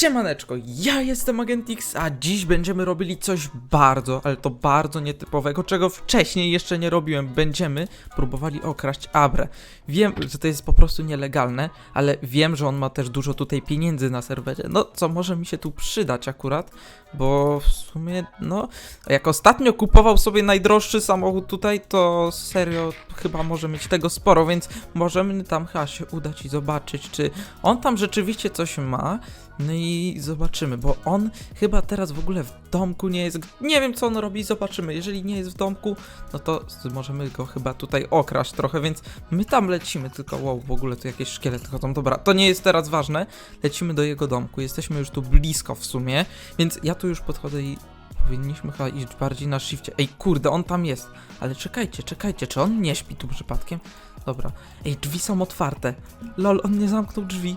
Siemaneczko, ja jestem Agent X, a dziś będziemy robili coś bardzo, ale to bardzo nietypowego, czego wcześniej jeszcze nie robiłem. Będziemy próbowali okraść Abrę. Wiem, że to jest po prostu nielegalne, ale wiem, że on ma też dużo tutaj pieniędzy na serwerze, no co może mi się tu przydać akurat, bo w sumie, no, jak ostatnio kupował sobie najdroższy samochód tutaj, to serio chyba może mieć tego sporo, więc możemy tam chyba się udać i zobaczyć, czy on tam rzeczywiście coś ma. No i zobaczymy, bo on chyba teraz w ogóle w domku nie jest. Nie wiem co on robi, zobaczymy. Jeżeli nie jest w domku, no to możemy go chyba tutaj okraść trochę, więc my tam lecimy, tylko wow, w ogóle tu jakieś szkielety chodzą. Dobra, to nie jest teraz ważne. Lecimy do jego domku. Jesteśmy już tu blisko w sumie, więc ja tu już podchodzę i powinniśmy chyba iść bardziej na shifcie. Ej, kurde, on tam jest. Ale czekajcie, czekajcie, czy on nie śpi tu przypadkiem? Dobra. Ej, drzwi są otwarte. Lol, on nie zamknął drzwi.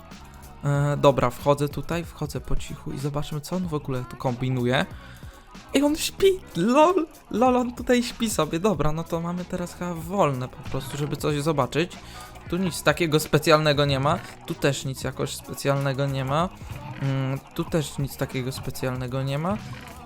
E, dobra, wchodzę tutaj, wchodzę po cichu i zobaczmy, co on w ogóle tu kombinuje. Ej, on śpi! Lol! Lol, on tutaj śpi sobie. Dobra, no to mamy teraz chyba wolne po prostu, żeby coś zobaczyć. Tu nic takiego specjalnego nie ma. Tu też nic jakoś specjalnego nie ma. Mm, tu też nic takiego specjalnego nie ma.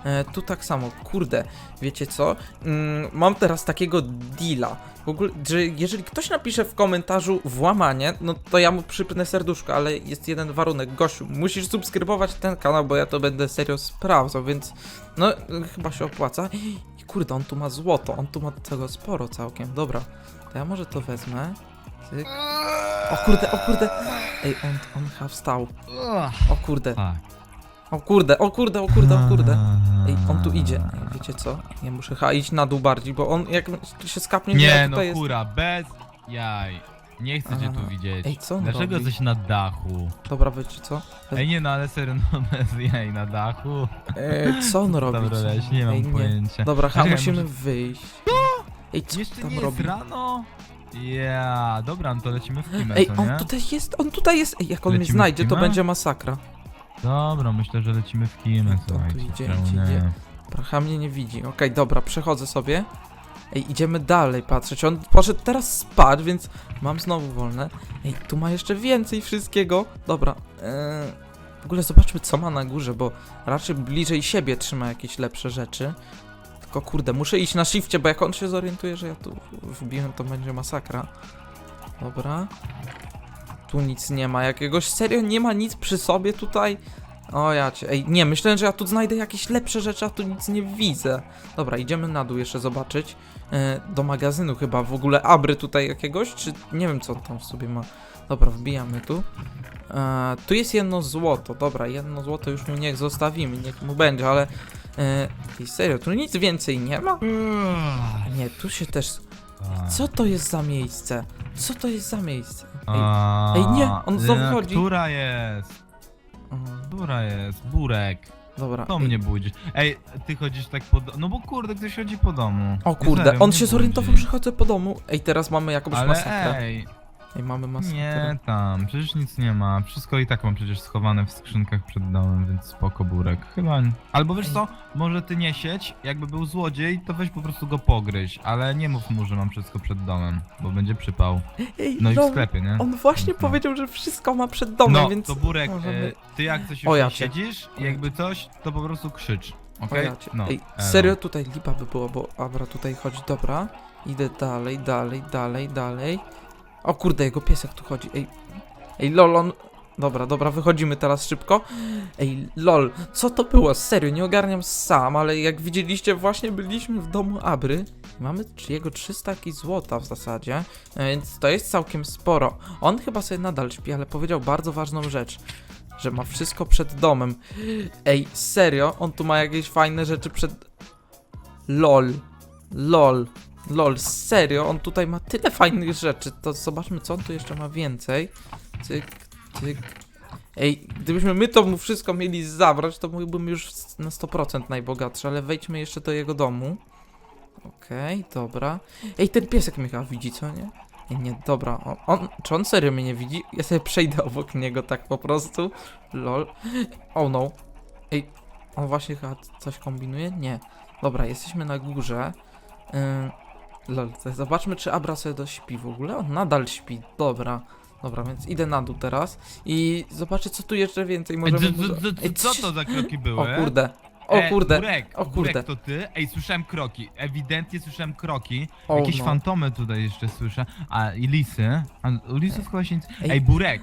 E, tu tak samo, kurde, wiecie co? Mm, mam teraz takiego deala. W ogóle, że jeżeli ktoś napisze w komentarzu włamanie, no to ja mu przypnę serduszko, ale jest jeden warunek. Gościu, musisz subskrybować ten kanał, bo ja to będę serio sprawdzał, więc no chyba się opłaca. I kurde, on tu ma złoto, on tu ma tego sporo całkiem. Dobra, to ja może to wezmę. Cyk. O kurde, o kurde. Ej, on, on chyba wstał. O kurde, Tak. O kurde, o kurde, o kurde, o kurde. Ej, on tu idzie. Ej, wiecie co? Ja muszę chyba iść na dół bardziej, bo on jak się skapnie, to ja Nie no tutaj jest. kura, bez jaj. Nie chcę cię tu widzieć. Ej, co on Dlaczego robi? jesteś na dachu? Dobra, wiecie co? Ej nie no, ale serio, no bez jaj na dachu. E, co on robi? Dobra, leś, nie mam Ej, pojęcia. Dobra, Czekaj, musimy może- wyjść. Ej, co Jeszcze tam nie robi? jest rano? Ja, dobra, no to lecimy w kimę, Ej, co nie? on tutaj jest, on tutaj jest. Ej, jak on mnie Lecimy w znajdzie, to będzie masakra. Dobra, myślę, że lecimy w kimę, To tu słuchajcie. idzie, czemu idzie, nie? idzie. Pracha mnie nie widzi. Okej, dobra, przechodzę sobie. Ej, idziemy dalej patrzeć. On poszedł teraz spać, więc mam znowu wolne. Ej, tu ma jeszcze więcej wszystkiego. Dobra. Eee, w ogóle zobaczmy, co ma na górze, bo raczej bliżej siebie trzyma jakieś lepsze rzeczy. Tylko kurde, muszę iść na shifcie, bo jak on się zorientuje, że ja tu wbiłem, to będzie masakra. Dobra. Tu nic nie ma jakiegoś. Serio, nie ma nic przy sobie tutaj? O ja cię. Ej, nie, myślałem, że ja tu znajdę jakieś lepsze rzeczy, a tu nic nie widzę. Dobra, idziemy na dół jeszcze zobaczyć. E, do magazynu chyba. W ogóle abry tutaj jakiegoś, czy nie wiem co on tam w sobie ma. Dobra, wbijamy tu. E, tu jest jedno złoto. Dobra, jedno złoto już mu niech zostawimy, niech mu będzie, ale... E, ej, serio, tu nic więcej nie ma? Nie, tu się też... Co to jest za miejsce? Co to jest za miejsce? Ej, A, Ej, nie, on znowu e, chodzi. Która jest? mm, Która jest? Burek. dobra. To ej. mnie budzi. Ej, ty chodzisz tak po do... No bo kurde, ktoś chodzi po domu. O kurde, Serio, on mnie się zorientował, że chodzę po domu. Ej, teraz mamy jakąś Ale masakrę. ej, Ej, mamy masakrę. nie tam, przecież nic nie ma. Wszystko i tak mam przecież schowane w skrzynkach przed domem, więc spoko burek. Chyba. nie. Albo wiesz co, może ty nie siedź, jakby był złodziej, to weź po prostu go pogryź, ale nie mów mu, że mam wszystko przed domem, bo będzie przypał. Ej, No i w no, sklepie, nie? On właśnie Mhm. powiedział, że wszystko ma przed domem, no, więc... to Burek, e, ty jak coś O, już ja nie cię. siedzisz, jakby coś, to po prostu krzycz, okej? ja cię. No, Ej, elo. serio tutaj lipa by było, bo Abra tutaj chodzi, dobra. Idę dalej, dalej, dalej, dalej. O kurde, jego piesek tu chodzi, ej. Ej, lol, on... Dobra, dobra, wychodzimy teraz szybko. Ej, lol, co to było? Serio, nie ogarniam sam, ale jak widzieliście, właśnie byliśmy w domu Abry. Mamy jego 300 i złota w zasadzie, e, więc to jest całkiem sporo. On chyba sobie nadal śpi, ale powiedział bardzo ważną rzecz, że ma wszystko przed domem. Ej, serio? On tu ma jakieś fajne rzeczy przed... LOL. LOL. LOL, serio? On tutaj ma tyle fajnych rzeczy. To zobaczmy, co on tu jeszcze ma więcej. Cyk, cyk. Ej, gdybyśmy my to mu wszystko mieli zabrać, to byłbym już na 100% najbogatszy, ale wejdźmy jeszcze do jego domu. Okej, dobra. Ej, ten piesek mnie chyba widzi, co nie? Ej, nie, dobra. On, on, czy on serio mnie nie widzi? Ja sobie przejdę obok niego tak po prostu. LOL. Oh no. Ej, on właśnie chyba coś kombinuje? Nie. Dobra, jesteśmy na górze. Ym, zobaczmy, czy Abra sobie dośpi w ogóle. On nadal śpi. Dobra. Dobra, więc idę na dół teraz i zobaczę, co tu jeszcze więcej Ej, możemy... co- co- co- Ej, Co to za kroki były? O kurde, o E, kurde, Burek, o kurde. Burek, to ty? Ej, słyszałem kroki. Ewidentnie słyszałem kroki. O, Jakieś no. fantomy tutaj jeszcze słyszę. A, i lisy. A u lisów chyba się nic... Ej. Ej, Burek.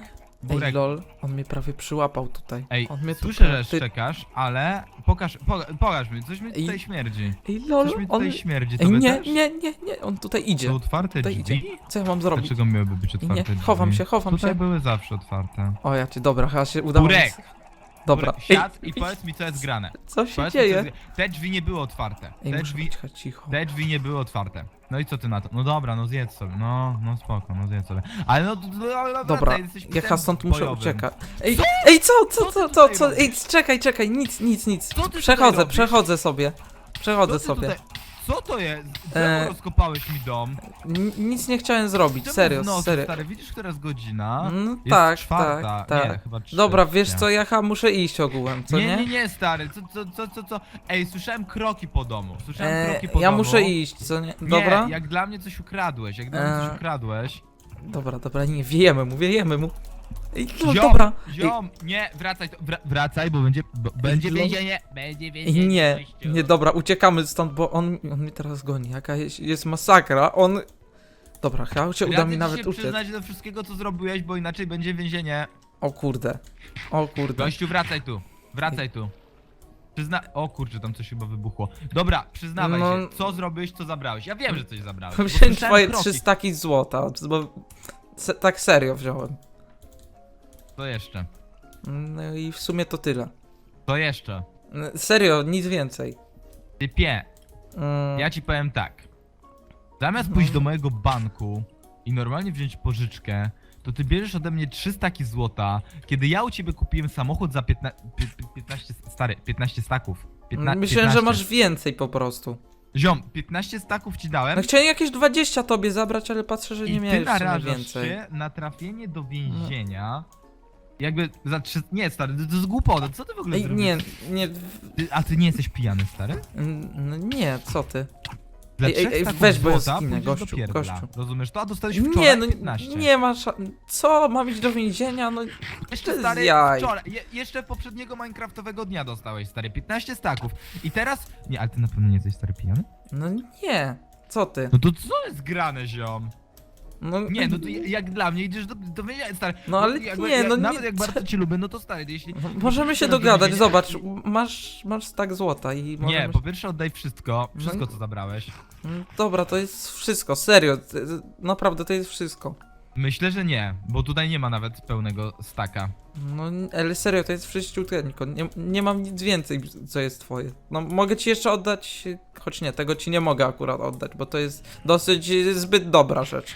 Ej, Burek. lol, on mnie prawie przyłapał tutaj. Ej, on mnie tu słyszę, że ty- szczekasz, ale pokaż, poka pokaż mi, coś mi Ej, tutaj śmierdzi. Ej, lol, Coś mi on... tutaj śmierdzi, Ej, nie, też? nie, nie, nie, on tutaj idzie. Są otwarte Tutaj drzwi? idzie. Co ja mam zrobić? Dlaczego miałyby być Ej, otwarte Nie, drzwi? chowam się, chowam Tutaj się. były zawsze otwarte. O, ja ci, dobra, chyba się udało. Burek! mi- Dobra, Burek, Ej, siad i powiedz mi, co jest grane. co się Powiedz mi, co dzieje? jest... Te drzwi nie były otwarte. Ej, Te muszę drzwi, cicho. te drzwi nie były otwarte. No i co ty na to? No dobra, no zjedz sobie. No, no spoko, no zjedz sobie. Ale no, no, no, no Dobra, wracaj, jesteś ja chyba stąd muszę uciekać. Ej, Co? ej, co, co, Co co, co? Ej, czekaj, czekaj, nic, nic, nic. Przechodzę, przechodzę sobie. Przechodzę sobie. Co to jest? Czemu E, rozkopałeś mi dom? N- Nic nie chciałem zrobić, Czemu serio, w nocy, serio. stary, widzisz, która jest godzina? No Jest tak, czwarta. tak, Nie, tak. chyba. Dobra, wiesz co, ja muszę iść ogółem, co nie, nie? nie, nie, stary, co, co, co, co, co? Ej, słyszałem kroki po domu, słyszałem E, kroki po ja domu. muszę iść, co nie? Nie, Dobra? jak dla mnie coś ukradłeś, jak dla mnie E, coś ukradłeś. Dobra, dobra, nie, wiejemy mu, wiejemy mu. Ej, no Ziom, dobra. Ej, ziom, nie, wracaj, to, wra, wracaj, bo będzie, bo, będzie więzienie, będzie więzienie. nie, gościu. nie, dobra, uciekamy stąd, bo on, on mnie teraz goni. Jaka jest, jest masakra, on... Dobra, chyba się uda Radzę mi ci nawet się uciec. przyznać do wszystkiego, co zrobiłeś, bo inaczej będzie więzienie. O kurde, o kurde. Gościu, wracaj tu, wracaj tu. Przyzna... O kurczę, tam coś chyba wybuchło. Dobra, przyznawaj No- się, co zrobiłeś, co zabrałeś. Ja wiem, że coś zabrałeś. bo Wziąłem słyszałem twoje kroki. złota, bo se, tak serio wziąłem. Co jeszcze? No i w sumie to tyle. Co jeszcze? No, Serio, nic więcej. Typie, Mm, ja ci powiem tak. Zamiast No. pójść do mojego banku i normalnie wziąć pożyczkę, to ty bierzesz ode mnie 3 staki złota, kiedy ja u ciebie kupiłem samochód za 15, 15 stary, 15 staków. 15, Myślałem, że 15. masz więcej po prostu. Ziom, 15 staków ci dałem No chciałem jakieś 20 tobie zabrać, ale patrzę, że nie i ty miałeś w sumie narażasz więcej. się na trafienie do więzienia. Jakby za trzy... Nie, stary, to, to jest głupota, co ty w ogóle Ej, zrobiłeś? nie, nie, Ty, a ty nie jesteś pijany, stary? mm, no nie, co ty? Dla Ej, ej, trzech ej, staków weź, bo ja złota zginę, pójdziesz gościu, do pierdla. gościu. Rozumiesz to? A dostałeś wczoraj Nie, no 15. nie ma. Co, mam iść do więzienia? No Jeszcze bez stary, jaj. wczoraj, je, jeszcze poprzedniego Minecraftowego dnia dostałeś, stary, 15 staków. I teraz... Nie, ale ty na pewno nie jesteś, stary, pijany? No nie, co ty? No to co jest grane, ziom? No, Nie, no to jak dla mnie idziesz do, do więzienia, stary. No ale jakby, nie, jak, no Nawet nie- jak bardzo cię lubię, no to stary, jeśli... No, Możemy się dogadać, zobacz, masz, masz tak złota i możemy... Nie, po pierwsze oddaj wszystko, wszystko No- co zabrałeś. Mm, Dobra, to jest wszystko, serio, t- t- naprawdę to jest wszystko. Myślę, że nie, bo tutaj nie ma nawet pełnego staka. No, ale serio, to jest wszyściuteńko, nie, nie mam nic więcej, co jest twoje. No, mogę ci jeszcze oddać, choć nie, tego ci nie mogę akurat oddać, bo to jest dosyć zbyt dobra rzecz.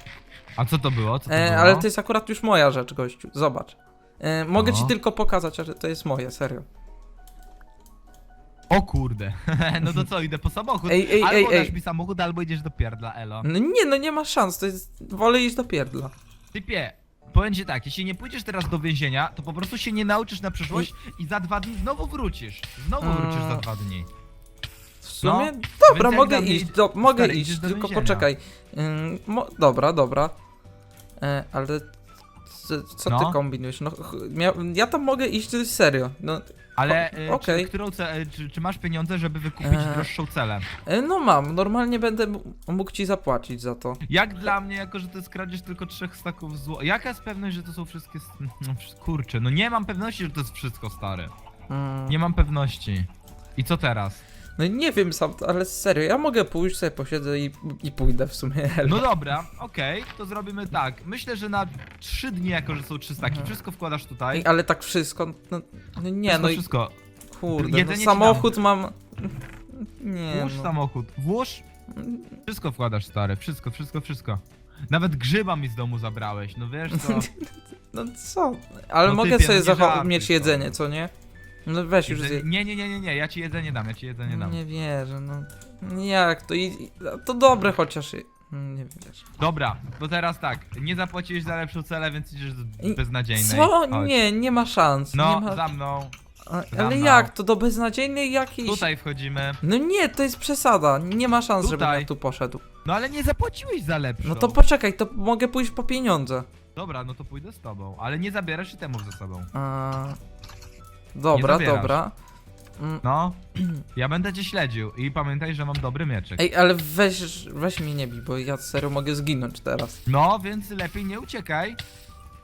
A co to było? Co to E, było? ale to jest akurat już moja rzecz, gościu, zobacz. E, mogę ci No. tylko pokazać, ale to jest moje, serio. O kurde. no to co, idę po samochód. Ej, ej, albo ej, dasz ej. mi samochód, albo idziesz do pierdla, elo. No nie, no nie ma szans, to jest, wolę iść do pierdla. Typie, powiem ci tak, jeśli nie pójdziesz teraz do więzienia, to po prostu się nie nauczysz na przyszłość i za dwa dni znowu wrócisz. Znowu Mm. wrócisz za dwa dni. W sumie, No, dobra, jak mogę dla mnie iść, do, mogę stary, iść, idziesz do tylko więzienia. poczekaj. Ym, mo, dobra, dobra. E, ale co, No. ty kombinujesz? No, mia, ja tam mogę iść serio. No, Ale O- o, okej. czy, którą ce, e, czy, czy masz pieniądze, żeby wykupić Eee. droższą celę? e, no mam, normalnie będę mógł ci zapłacić za to. Jak dla mnie, jako że to jest kradzież tylko trzech staków zło... Jaka jest pewność, że to są wszystkie... No, kurczę, no nie mam pewności, że to jest wszystko, stary. Mm, Nie mam pewności. I co teraz? No nie wiem sam, ale serio, ja mogę pójść, sobie posiedzę i, i pójdę w sumie. No dobra, okej, to zrobimy tak. Myślę, że na trzy dni, jako że są trzy staki, Mhm. wszystko wkładasz tutaj. Ej, ale tak wszystko, no, no nie, wszystko, no i wszystko. kurde, no, jedzenie ci samochód mam... Nie Włóż no. samochód, włóż. Wszystko wkładasz, stary, wszystko, wszystko, wszystko. Nawet grzyba mi z domu zabrałeś, no wiesz co? No co? Ale No mogę typie, sobie no nie zacho- żartuj mieć sobie. jedzenie, co nie? No weź już Jedzenie... zje... Nie, nie, nie, nie, nie, ja ci jedzenie dam, ja ci jedzenie dam. Nie wierzę, no. Jak to? I, to dobre chociaż. i- Nie. Dobra, to teraz tak, nie zapłaciłeś za lepszą celę, więc idziesz z beznadziejnej. Co? Chodź. Nie, nie ma szans. No, nie ma... za mną, A- za Ale mną. jak to? Do beznadziejnej jakiejś... tutaj wchodzimy. No nie, to jest przesada. Nie ma szans, żebym Tutaj. ja tu poszedł. No ale nie zapłaciłeś za lepszą. No to poczekaj, to mogę pójść po pieniądze. Dobra, no to pójdę z tobą, ale nie zabierasz itemów ze sobą. A... Dobra, dobra. Mm, No, ja będę cię śledził i pamiętaj, że mam dobry mieczek. Ej, ale weź, weź mnie nie bij, bo ja serio mogę zginąć teraz. No, więc lepiej nie uciekaj,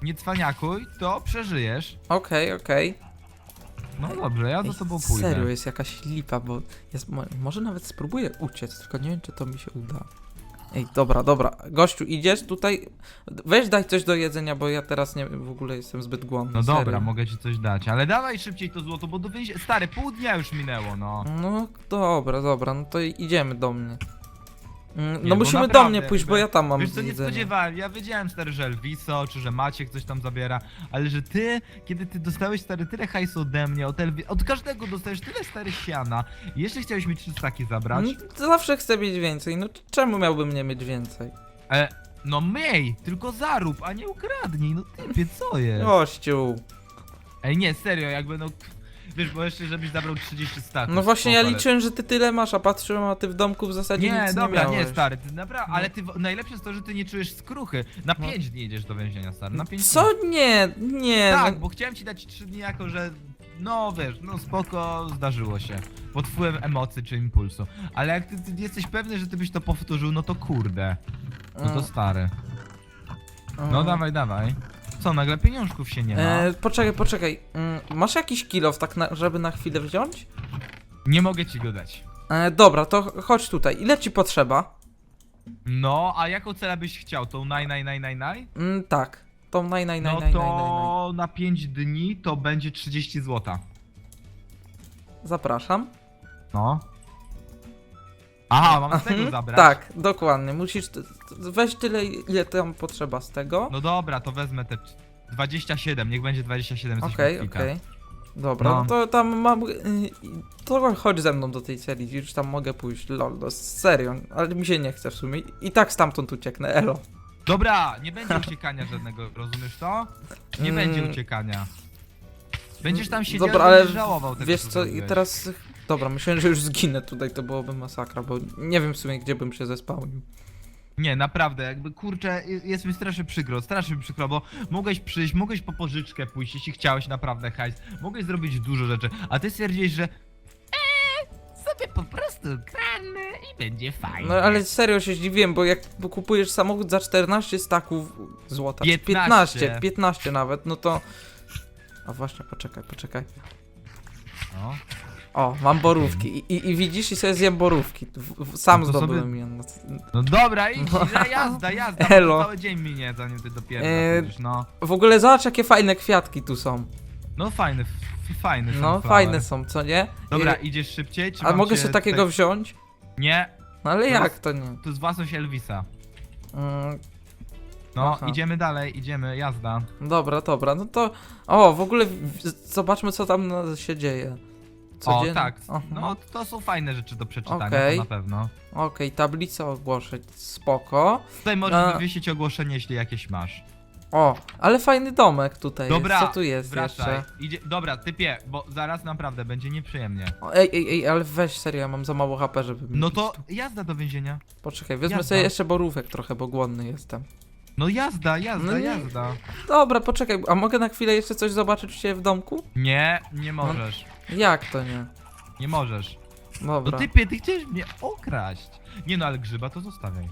nie cwaniakuj, to przeżyjesz. Okej, okej. No dobrze, ja Ej, za tobą pójdę. Serio, jest jakaś lipa, bo jest, mo- może nawet spróbuję uciec, tylko nie wiem, czy to mi się uda. Ej, dobra, dobra. Gościu, idziesz tutaj? Weź daj coś do jedzenia, bo ja teraz nie w ogóle jestem zbyt głodny. No serio. dobra, mogę ci coś dać, ale dawaj szybciej to złoto, bo do więzienia... Stary, pół dnia już minęło, no. No dobra, dobra, no to idziemy do mnie. Mm, Nie, No bo musimy do naprawdę, mnie pójść, bo jakby- ja tam mam Wiesz co, nie jedzenie. spodziewałem, ja wiedziałem stary, że Elviso, czy że Maciek coś tam zabiera, ale że ty, kiedy ty dostałeś stary tyle hajsu ode mnie, od, Elvi... od każdego dostajesz tyle stary siana i jeszcze chciałeś mi trzy staki zabrać, Mm, to Zawsze chcę mieć więcej, no czemu miałbym nie mieć więcej? e, no miej, tylko zarób, a nie ukradnij, no typie, co jest? Gościu. Ej, nie, serio, jakby no, wiesz, bo jeszcze żebyś zabrał 30 staków. No właśnie ja liczyłem, że ty tyle masz, a patrzyłem, a ty w domku w zasadzie Nie, nic dobra, nie nie, miałeś. stary, ty naprawdę, No. ale ty, najlepsze jest to, że ty nie czujesz skruchy, na No. 5 dni jedziesz do więzienia, stary, na 5 dni. Co? Nie, nie. Tak, no, bo chciałem ci dać 3 dni jako, że no wiesz, no spoko, zdarzyło się. Pod wpływem emocji czy impulsu. Ale jak ty, ty jesteś pewny, że ty byś to powtórzył, no to kurde. No to stary. No dawaj, dawaj. Co, nagle pieniążków się nie ma? E, poczekaj, poczekaj. Mm, Masz jakiś kilof, tak na, żeby na chwilę wziąć? Nie mogę ci go dać. E, dobra, to ch- chodź tutaj. Ile ci potrzeba? No, a jaką celę byś chciał? Tą naj, naj, naj, naj, naj? Mm, tak. Tą naj, naj, naj, No naj, naj, naj, naj. to na 5 dni to będzie 30 złota. Zapraszam. No. Aha, mam z tego Mhm, zabrać? Tak, dokładnie. Musisz. t- t- Weź tyle, ile tam potrzeba z tego. No dobra, to wezmę te 27, niech będzie 27 jesteśmy Okej, okej. Dobra, No. no. to tam mam. y, To chodź ze mną do tej celi, już tam mogę pójść. Lol, no serio, ale mi się nie chce w sumie. I tak stamtąd ucieknę, elo. Dobra, nie będzie uciekania żadnego, rozumiesz to? Nie Mm. będzie uciekania. Będziesz tam siedział Dobra, ale będziesz żałował tego, Wiesz co co, i zrobiłeś. teraz. Dobra, myślałem, że już zginę tutaj, to byłoby masakra, bo nie wiem w sumie, gdzie bym się zespałnił. Nie, naprawdę, jakby kurczę, jest mi strasznie przykro, strasznie mi przykro, bo mogłeś przyjść, mogłeś po pożyczkę pójść, jeśli chciałeś naprawdę hajs, mogłeś zrobić dużo rzeczy, a ty stwierdziłeś, że eee, sobie po prostu kradnę i będzie fajnie. No ale serio się zdziwiłem, bo jak kupujesz samochód za 14 staków złota, czy 15. 15, 15 nawet, no to... A właśnie, poczekaj, poczekaj. No. O, mam borówki I, i, i widzisz, i sobie zjem borówki. W, w, sam No to zdobyłem sobie- je. No, no dobra, idź, jazda, jazda, Elo. cały dzień minie, zanim ty dopiero Eee, pójdziesz, no. w ogóle zobacz, jakie fajne kwiatki tu są. No fajny, f- fajny No, sunflower. fajne są, co nie? Dobra, I, idziesz szybciej, czy a mam mogę cię się takiego tutaj- wziąć? Nie, No ale To jak to nie? to jest własność Elvisa. Mm, No, Aha. idziemy dalej, idziemy, jazda. dobra, dobra, no to... O, w ogóle w, zobaczmy, co tam na, się dzieje. O, Codziennie- tak, Aha. no to są fajne rzeczy do przeczytania, Okej. to na pewno. Okej, tablica ogłoszeń, spoko. Tutaj możesz A- wywiesić ogłoszenie, jeśli jakieś masz. O, ale fajny domek tutaj Dobra, jest. Co tu jest wracaj. jeszcze? Idzie... Dobra, typie, bo zaraz naprawdę będzie nieprzyjemnie. O, ej, ej, ej, ale weź serio, ja mam za mało HP, żeby... mi No iść to tu. jazda do więzienia. Poczekaj, wezmę jazda. sobie jeszcze borówek trochę, bo głodny jestem. No jazda, jazda, No nie- jazda. Dobra, poczekaj, a mogę na chwilę jeszcze coś zobaczyć u ciebie w domku? Nie, nie możesz. Jak to nie? Nie możesz. No Dobra. typie, ty chciałeś mnie okraść. Nie no, ale grzyba to zostawiaj.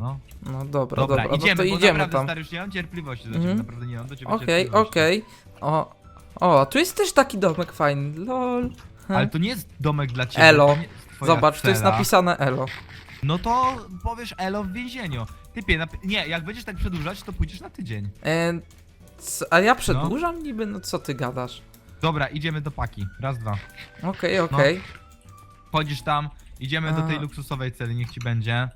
No. No dobra, Dobra, dobra, idziemy, no to bo idziemy naprawdę tam. stary, już nie mam cierpliwości do Mhm. ciebie, naprawdę nie mam do ciebie Okej, cierpliwości. okej. O, o, a tu jest też taki domek fajny, lol. Ale to nie jest domek dla ciebie. Elo. to nie jest twoja Zobacz, tu jest cela. napisane Elo. No to powiesz elo w więzieniu. Typie, nap- nie, jak będziesz tak przedłużać, to pójdziesz na tydzień. E, c- a ja przedłużam niby? No co ty gadasz? Dobra, idziemy do paki. Raz, dwa. Okej, okej. Chodzisz tam, idziemy do tej A. luksusowej celi, niech ci będzie. A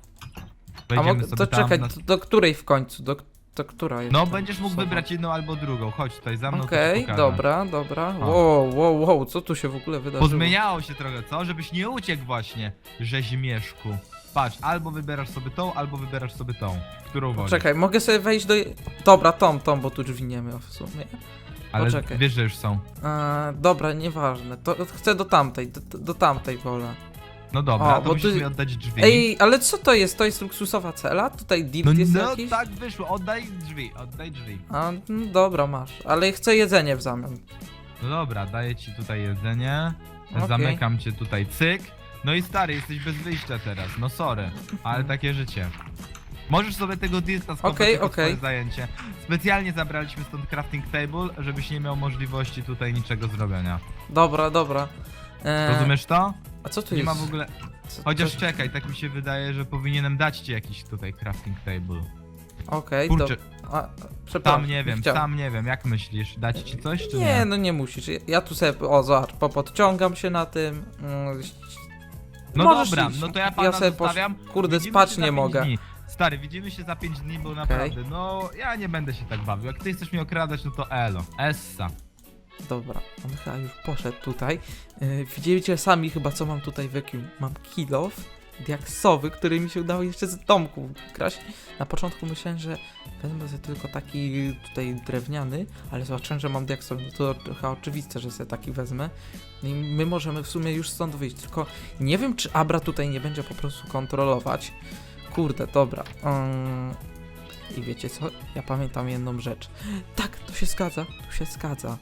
Wejdziemy mogę, sobie to tam. czekaj, na- do, do której w końcu? Do, do która jest? No, będziesz mógł wybrać jedną albo drugą. Chodź tutaj za mną. to ci Okej, pokażę. dobra, dobra. Wow, wow, wow, co tu się w ogóle wydarzyło? Pozmieniało się trochę, co? Żebyś nie uciekł właśnie, rzeźmieszku. Patrz, albo wybierasz sobie tą, albo wybierasz sobie tą. Którą wolisz. Czekaj, mogę sobie wejść do... Dobra, tą, tą, bo tu drzwi nie ma w sumie. Ale poczekaj. wiesz, że już są. E, dobra, nieważne. To chcę do tamtej, do, do tamtej wolę. No dobra, O, to bo musisz ty- mi oddać drzwi. Ej, ale co to jest? To jest luksusowa cela? Tutaj dirt no, jest no jakiś? tak wyszło, oddaj drzwi, oddaj drzwi. A, no dobra, masz. Ale chcę jedzenie w zamian. No dobra, daję ci tutaj jedzenie, Okej. zamykam cię tutaj, cyk. No i stary, jesteś bez wyjścia teraz, no sorry, ale takie życie. Możesz sobie tego dirta skopać Okej, jako okej. swoje zajęcie. Specjalnie zabraliśmy stąd crafting table, żebyś nie miał możliwości tutaj niczego zrobienia. Dobra, dobra. E, Rozumiesz to? A co tu Nie jest? ma w ogóle... Co- Chociaż czekaj, tak mi się wydaje, że powinienem dać ci jakiś tutaj crafting table. Okej, do... Kurczę, A, przepraszam. tam nie wiem, chciałem. tam nie wiem, jak myślisz? Dać ci coś, czy nie? Nie, no nie musisz. Ja tu sobie, o zobacz, popodciągam się na tym. mm, No możesz dobra, iść. no to ja Ja pana sobie posz-. Kurde, Widzimy spać nie mogę. Dni. Stary, widzimy się za 5 dni, bo naprawdę, no ja nie będę się tak bawił. Jak ty chcesz mnie okradać, no to elo. Essa. Dobra, on chyba już poszedł tutaj. Yy, widzieliście sami chyba, co mam tutaj w jakim... Mam kilof diaksowy, który mi się udało jeszcze z domku kraść. Na początku myślałem, że wezmę sobie tylko taki tutaj drewniany, ale zobaczyłem, że mam diaksowy. No to trochę oczywiste, że sobie taki wezmę. No I my możemy w sumie już stąd wyjść, tylko nie wiem, czy Abra tutaj nie będzie po prostu kontrolować. Kurde, dobra. Ym, I wiecie co? Ja pamiętam jedną rzecz. Tak, to się zgadza, to się zgadza.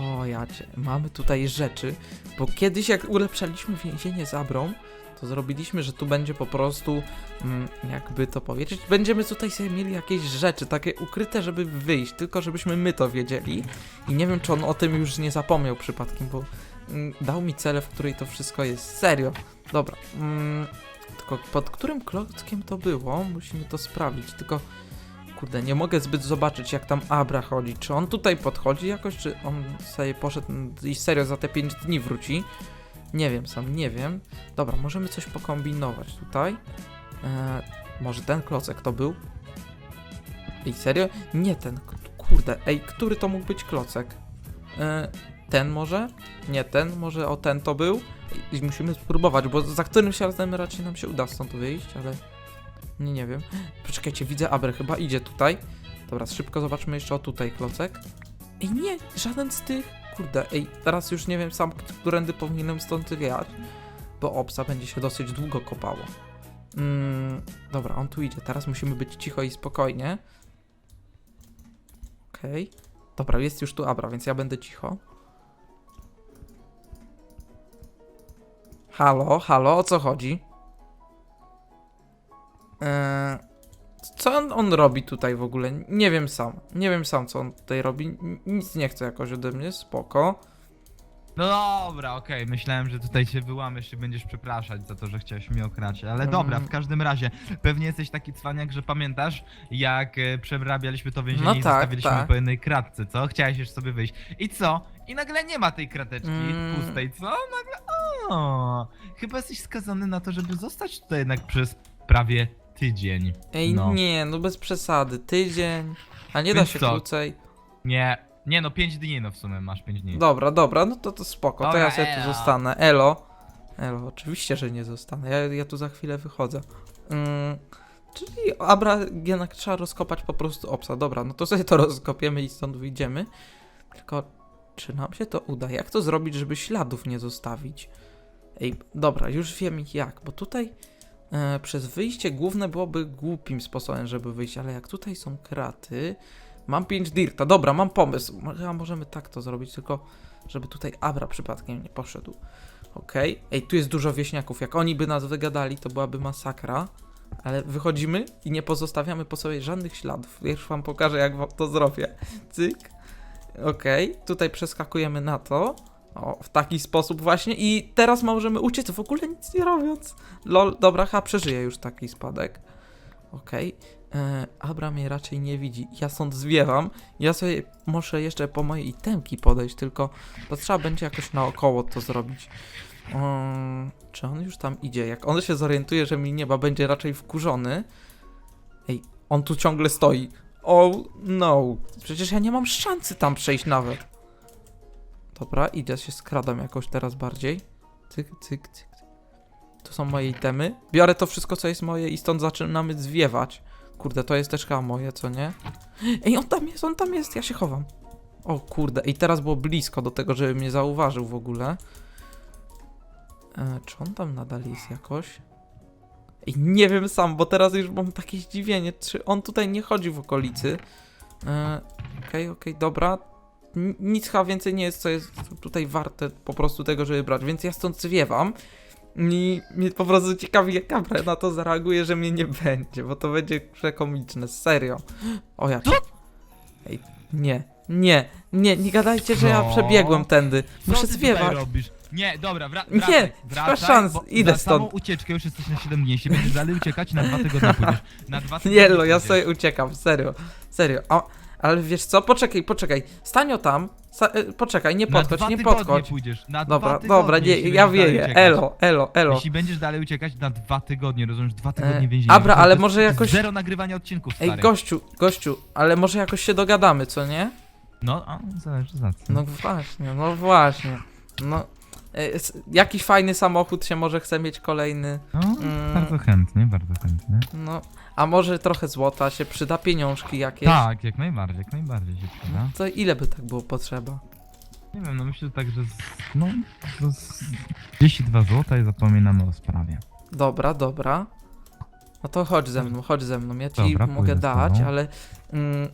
O jacie, mamy tutaj rzeczy, bo kiedyś jak ulepszaliśmy więzienie z Abrą, to zrobiliśmy, że tu będzie po prostu, mm, jakby to powiedzieć, będziemy tutaj sobie mieli jakieś rzeczy, takie ukryte, żeby wyjść, tylko żebyśmy my to wiedzieli. I nie wiem, czy on o tym już nie zapomniał przypadkiem, bo mm, dał mi cele, w której to wszystko jest. Serio. Dobra. Mm, tylko pod którym klockiem to było? Musimy to sprawdzić, tylko... Kurde, nie mogę zbyt zobaczyć, jak tam Abra chodzi. Czy on tutaj podchodzi jakoś, czy on sobie poszedł i serio za te 5 dni wróci? Nie wiem, sam nie wiem. Dobra, możemy coś pokombinować tutaj. Eee, może ten klocek to był? Ej, serio? Nie ten. Kurde, ej, który to mógł być klocek? Eee, ten może? Nie ten, może o ten to był? I musimy spróbować, bo za którymś razem raczej nam się uda stąd wyjść, ale... Nie, nie wiem. Poczekajcie, widzę Abrę, chyba idzie tutaj. Dobra, szybko zobaczmy jeszcze o tutaj klocek. Ej, nie, żaden z tych. Kurde, ej, teraz już nie wiem sam, którędy powinienem stąd jechać, bo obsa będzie się dosyć długo kopało. Mm, dobra, on tu idzie, teraz musimy być cicho i spokojnie. Okej. Dobra, jest już tu Abra, więc ja będę cicho. Halo, halo, o co chodzi? Eee, co on, on robi tutaj w ogóle? Nie wiem sam. Nie wiem sam, co on tutaj robi. Nic nie chce jakoś ode mnie, spoko. No dobra, okej, myślałem, że tutaj się wyłamiesz i będziesz przepraszać za to, że chciałeś mnie okraść, ale Mm. dobra, w każdym razie, pewnie jesteś taki cwaniak, że pamiętasz, jak e, przerabialiśmy to więzienie No i tak, zostawiliśmy tak. po jednej kratce, co? Chciałeś już sobie wyjść. I co? I nagle nie ma tej krateczki Mm. pustej, co? Nagle, o, chyba jesteś skazany na to, żeby zostać tutaj jednak przez prawie tydzień. Ej, No. nie, no bez przesady. Tydzień. A nie da Więc się co? krócej. Nie, nie no, 5 dni, no w sumie masz 5 dni. Dobra, dobra, no to to spoko. to Dobra, ja sobie tu elo. zostanę. Elo. Elo, oczywiście, że nie zostanę. Ja, ja tu za chwilę wychodzę. Mm, czyli Abra jednak trzeba rozkopać po prostu obsa. Dobra, no to sobie to rozkopiemy i stąd wyjdziemy. Tylko czy nam się to uda? Jak to zrobić, żeby śladów nie zostawić? Ej, dobra, już wiem jak, bo tutaj e, przez wyjście główne byłoby głupim sposobem, żeby wyjść, ale jak tutaj są kraty, mam 5 dirta, dobra, mam pomysł, Chyba możemy tak to zrobić, tylko żeby tutaj Abra przypadkiem nie poszedł. Okej, ej, tu jest dużo wieśniaków, jak oni by nas wygadali, to byłaby masakra, ale wychodzimy i nie pozostawiamy po sobie żadnych śladów. Już wam pokażę, jak wam to zrobię. Cyk. Okej, tutaj przeskakujemy na to. O, w taki sposób właśnie. I teraz możemy uciec w ogóle nic nie robiąc. Lol, dobra, ha, przeżyję już taki spadek. Okej. Okay. Abra mnie raczej nie widzi. Ja stąd zwiewam. Ja sobie muszę jeszcze po mojej itemki podejść, tylko to trzeba będzie jakoś naokoło to zrobić. Um, czy on już tam idzie? Jak on się zorientuje, że mi nieba będzie raczej wkurzony. Ej, on tu ciągle stoi. Oh no. Przecież ja nie mam szansy tam przejść nawet. Dobra, idę się skradam jakoś teraz bardziej. Cyk, cyk, cyk. To są moje itemy. Biorę to wszystko, co jest moje i stąd zaczynamy zwiewać. Kurde, to jest też chyba moje, co nie? Ej, on tam jest, on tam jest, ja się chowam. O kurde, i teraz było blisko do tego, żeby mnie zauważył w ogóle. E, czy on tam nadal jest jakoś? Ej, nie wiem sam, bo teraz już mam takie zdziwienie, czy on tutaj nie chodzi w okolicy. E, Okej, okej, dobra. N- nic chyba więcej nie jest, co jest tutaj warte po prostu tego, żeby brać, więc ja stąd zwiewam. I mnie po prostu ciekawi, jak Abra na to zareaguje, że mnie nie będzie, bo to będzie przekomiczne, serio. O jak. Ej, nie, nie, nie, nie gadajcie, że ja No. przebiegłem tędy. Muszę zwiewać. Nie, dobra, wra Nie, wracaj, nie ma wracaj, szans, bo idę za stąd. samą ucieczkę już jesteś na 7 dni, jeśli będziesz dalej uciekać, na dwa tygodnie pójdziesz. Na dwa tygodnie Nie, no ja pójdziesz. sobie uciekam, serio, serio. O, ale wiesz co, poczekaj, poczekaj. Stanio tam, Sta e, poczekaj, nie Na podchodź, dwa nie tygodnie podchodź. pójdziesz, na Dobra, tygodnie, dobra, nie, jeśli ja będziesz dalej wieję, uciekać. elo, elo, elo. Jeśli będziesz dalej uciekać na dwa tygodnie, rozumiesz, dwa E, tygodnie więzienia. Abra, To ale jest może jakoś- Zero nagrywania odcinków, stary. Ej, gościu, gościu, ale może jakoś się dogadamy, co nie? No, a, zależy za co. No właśnie, no właśnie. No, e, jakiś fajny samochód się może chce mieć kolejny. No, Mm. bardzo chętnie, bardzo chętnie. No, a może trochę złota się przyda, pieniążki jakieś. Tak, jak najbardziej, jak najbardziej się przyda. To ile by tak było potrzeba? Nie wiem, no myślę że tak, że z, no, to z 32 zł i zapominamy o sprawie. Dobra, dobra. No to chodź ze mną, chodź ze mną. Ja ci Dobra, mogę dać, ale. Mm,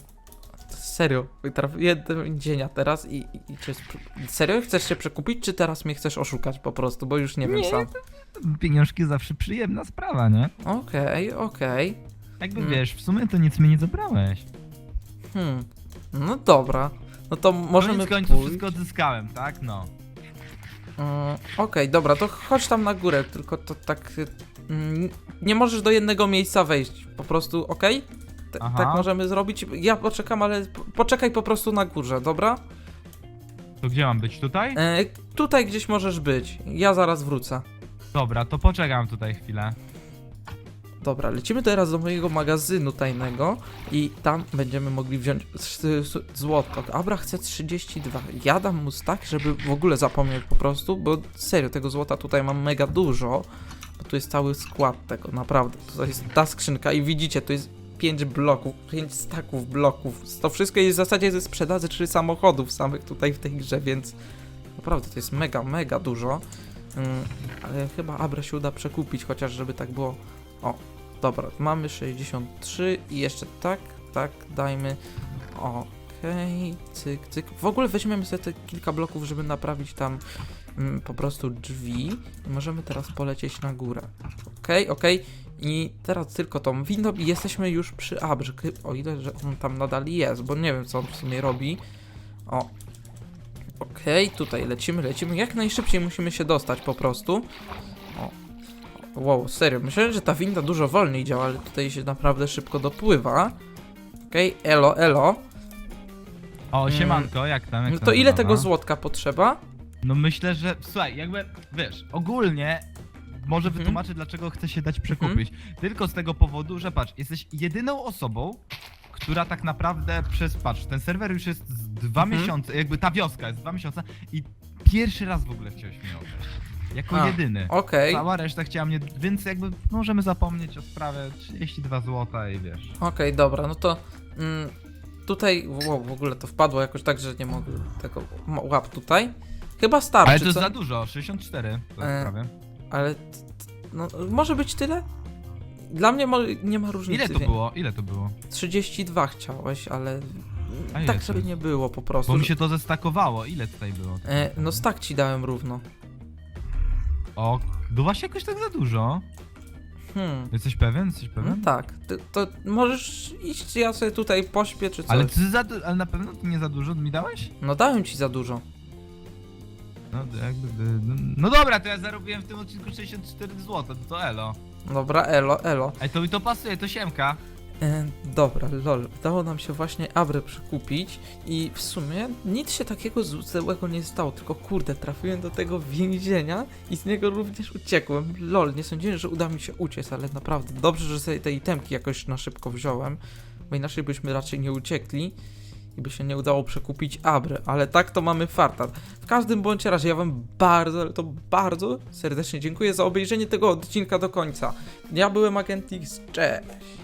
serio, trafię do więzienia teraz i, i, Serio chcesz się przekupić, czy teraz mnie chcesz oszukać po prostu, bo już nie wiem sam. Pieniążki zawsze przyjemna sprawa, nie? Okej, okej. Jakby Mm. wiesz, w sumie to nic mi nie zabrałeś. Hmm. No dobra. No to możemy Koniec końców pójść. wszystko odzyskałem, tak? No. Mm, Okej, dobra, to chodź tam na górę, tylko to tak. y, mm, nie możesz do jednego miejsca wejść. Po prostu, okej? T- Aha. Tak możemy zrobić. Ja poczekam, ale po- poczekaj po prostu na górze, dobra? To gdzie mam być? Tutaj? E, tutaj gdzieś możesz być. Ja zaraz wrócę. Dobra, to poczekam tutaj chwilę. Dobra, lecimy teraz do mojego magazynu tajnego i tam będziemy mogli wziąć złoto. Abra chce 32. Ja dam mu tak, żeby w ogóle zapomnieć po prostu, bo serio, tego złota tutaj mam mega dużo. Bo tu jest cały skład tego, naprawdę. To jest ta skrzynka i widzicie, tu jest 5 bloków, 5 staków bloków. To wszystko jest w zasadzie ze sprzedaży 3 samochodów samych tutaj w tej grze, więc naprawdę to jest mega, mega dużo. Mm, ale chyba Abra się uda przekupić, chociaż żeby tak było. O, dobra, mamy 63 i jeszcze tak, tak, dajmy. Okej, cyk, cyk. W ogóle weźmiemy sobie te kilka bloków, żeby naprawić tam mm, po prostu drzwi możemy teraz polecieć na górę. Okej, okej. I teraz tylko tą windą i jesteśmy już przy Abrze, o ile, że on tam nadal jest, bo nie wiem, co on w sumie robi. O. Okej, tutaj lecimy, lecimy. Jak najszybciej musimy się dostać po prostu. O. Wow, serio, myślałem, że ta winda dużo wolniej działa, ale tutaj się naprawdę szybko dopływa. Okej, elo, elo. O, Mm. siemanko, jak tam? Jak No tam to ile tego złotka potrzeba? No myślę, że słuchaj, jakby wiesz, ogólnie może Mhm. wytłumaczę, dlaczego chcę się dać przekupić. Tylko z tego powodu, że patrz, jesteś jedyną osobą, która tak naprawdę przez, patrz, ten serwer już jest z dwa Mhm. miesiące, jakby ta wioska jest dwa miesiące i pierwszy raz w ogóle chciałeś mnie oddać. Jako A, jedyny. Okej, Cała reszta chciała mnie, więc jakby możemy zapomnieć o sprawie 32 zł i wiesz. okej, dobra, no to mm, tutaj, wow, w ogóle to wpadło jakoś tak, że nie mogę tego łap tutaj. Chyba starczy, Ale to jest co? za dużo, 64 to jest E, prawie. Ale, t- t- no, może być tyle? Dla mnie mo- nie ma różnicy. Ile to było? Ile to było? 32 chciałeś, ale A tak jest, sobie jest. nie było po prostu. Bo mi się to zestakowało. Ile tutaj było? e, no tak ci dałem równo. O, no właśnie jakoś tak za dużo. Hmm. Jesteś pewien? Jesteś No pewien? tak, ty, to możesz iść, ja sobie tutaj pośpię czy coś. Ale ty za du- ale na pewno ty nie za dużo mi dałeś? No dałem ci za dużo. No jakby. by- No, no dobra, to ja zarobiłem w tym odcinku 64 zł, to, to elo. Dobra, elo, elo. Ej, to mi to pasuje, to siemka. E, dobra, lol. Udało nam się właśnie Abrę przekupić i w sumie nic się takiego złego nie stało, tylko kurde, trafiłem do tego więzienia i z niego również uciekłem. Lol, nie sądziłem, że uda mi się uciec, ale naprawdę dobrze, że sobie te itemki jakoś na szybko wziąłem, bo inaczej byśmy raczej nie uciekli i by się nie udało przekupić Abry, ale tak to mamy farta. W każdym bądź razie ja wam bardzo, ale to bardzo serdecznie dziękuję za obejrzenie tego odcinka do końca. Ja byłem Agent X, cześć!